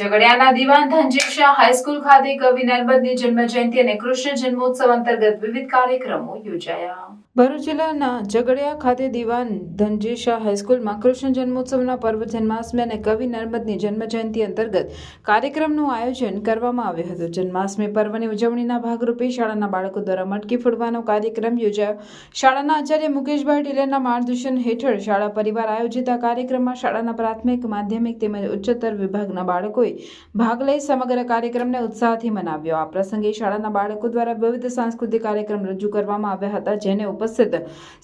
ઝઘડિયાના દિવાન ધનજી શાહ હાઈસ્કૂલ ખાતે કવિ નર્મદની જન્મ જયંતિ અને કૃષ્ણ જન્મોત્સવ અંતર્ગત વિવિધ કાર્યક્રમો યોજાયા. ભરૂચ જિલ્લાના ઝઘડિયા ખાતે દિવાન ધનજી શાહ હાઈસ્કૂલમાં કૃષ્ણ જન્મોત્સવના પર્વ જન્માષ્ટમી અને કવિ નર્મદની જન્મ જયંતિ અંતર્ગત કાર્યક્રમનું આયોજન કરવામાં આવ્યું હતું. જન્માષ્ટમી પર્વની ઉજવણીના ભાગરૂપે શાળાના બાળકો દ્વારા મટકી ફોડવાનો કાર્યક્રમ યોજાયો. શાળાના આચાર્ય મુકેશભાઈ ઢીલેના માર્ગદર્શન હેઠળ શાળા પરિવાર આયોજિત આ કાર્યક્રમમાં શાળાના પ્રાથમિક, માધ્યમિક તેમજ ઉચ્ચતર વિભાગના બાળકોએ ભાગ લઈ સમગ્ર કાર્યક્રમને ઉત્સાહથી મનાવ્યો. આ પ્રસંગે શાળાના બાળકો દ્વારા વિવિધ સાંસ્કૃતિક કાર્યક્રમ રજૂ કરવામાં આવ્યા હતા, જેને ઉપસ્થિત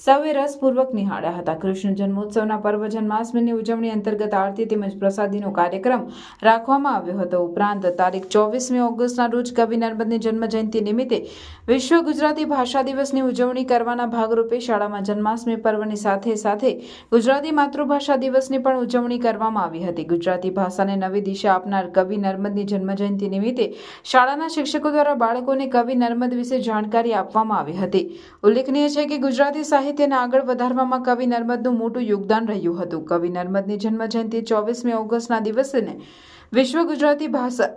સૌએ રસપૂર્વક નિહાળ્યા હતા. કૃષ્ણ જન્મોત્સવના પર્વ જન્માષ્ટમીની ઉજવણી અંતર્ગત આરતી તેમજ પ્રસાદીનો કાર્યક્રમ રાખવામાં આવ્યો હતો. ઉપરાંત તારીખ ચોવીસમી ઓગસ્ટના રોજ કવિ નર્મદની જન્મ જયંતિ નિમિત્તે વિશ્વ ગુજરાતી ભાષા દિવસની ઉજવણી કરવાના ભાગરૂપે શાળામાં જન્માષ્ટમી પર્વની સાથે સાથે ગુજરાતી માતૃભાષા દિવસની પણ ઉજવણી કરવામાં આવી હતી. ગુજરાતી ભાષાને નવી દિશા આપનાર કવિ નર્મદની જન્મજયંતિ નિમિત્તે શાળાના શિક્ષકો દ્વારા બાળકોને કવિ નર્મદ વિશે જાણકારી આપવામાં આવી હતી. ઉલ્લેખનીય છે કે ગુજરાતી સાહિત્યને આગળ વધારવામાં કવિ નર્મદનું મોટું યોગદાન રહ્યું હતું. કવિ નર્મદની જન્મજયંતિ ચોવીસમી ઓગસ્ટના દિવસને વિશ્વ ગુજરાતી ભાષા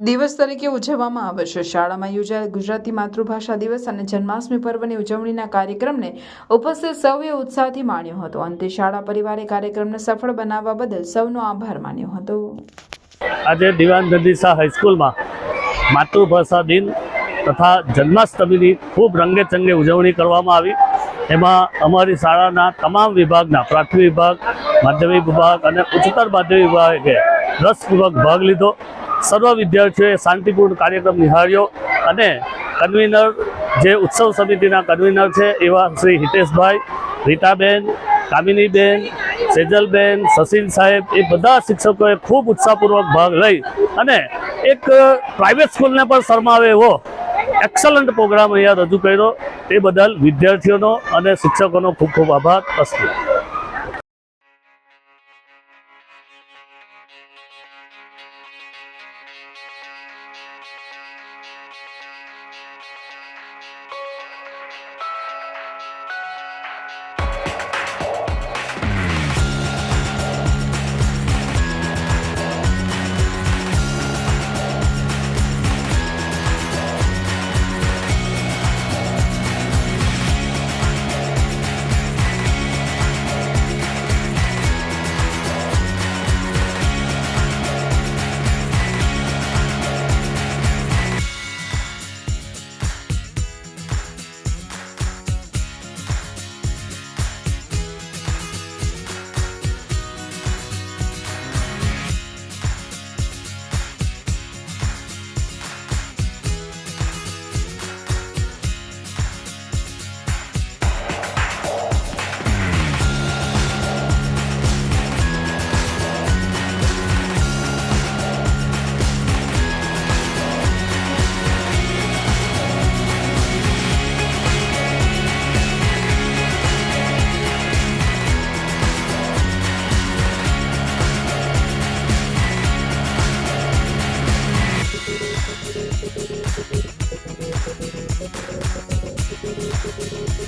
દિવસ તરીકે ઉજવવામાં આવે છે. શાળામાં યોજાયેલ ગુજરાતી માતૃભાષા દિવસ અને જન્માષ્ટમી પર્વની ઉજવણીના કાર્યક્રમને ઉપસ્થિત સૌએ ઉત્સાહથી માણ્યો હતો. અંતે શાળા પરિવારે કાર્યક્રમને સફળ બનાવવા બદલ સૌનો આભાર માન્યો હતો. આજે દિવાન શાહ હાઈસ્કૂલમાં માતૃભાષા દિન તથા જન્માષ્ટમીની ખૂબ રંગેચંગે ઉજવણી કરવામાં આવી. એમાં અમારી શાળાના તમામ વિભાગના પ્રાથમિક વિભાગ, માધ્યમિક વિભાગ અને ઉચ્ચતર માધ્યમિક વિભાગે રસપૂર્વક ભાગ લીધો. સર્વ વિદ્યાર્થીઓએ શાંતિપૂર્ણ કાર્યક્રમ નિહાળ્યો અને કન્વીનર જે ઉત્સવ સમિતિના કન્વીનર છે એવા શ્રી હિતેશભાઈ રીતાબેન કામિનીબેન, સેજલબેન, સસીન સાહેબ એ બધા શિક્ષકોએ ખૂબ ઉત્સાહપૂર્વક ભાગ લઈ અને એક પ્રાઇવેટ સ્કૂલને પણ શરમાવે એવો એક્સલન્ટ પ્રોગ્રામ અહીંયા રજૂ કર્યો. તે બદલ વિદ્યાર્થીઓનો અને શિક્ષકોનો ખૂબ ખૂબ આભાર. અસ્તુ.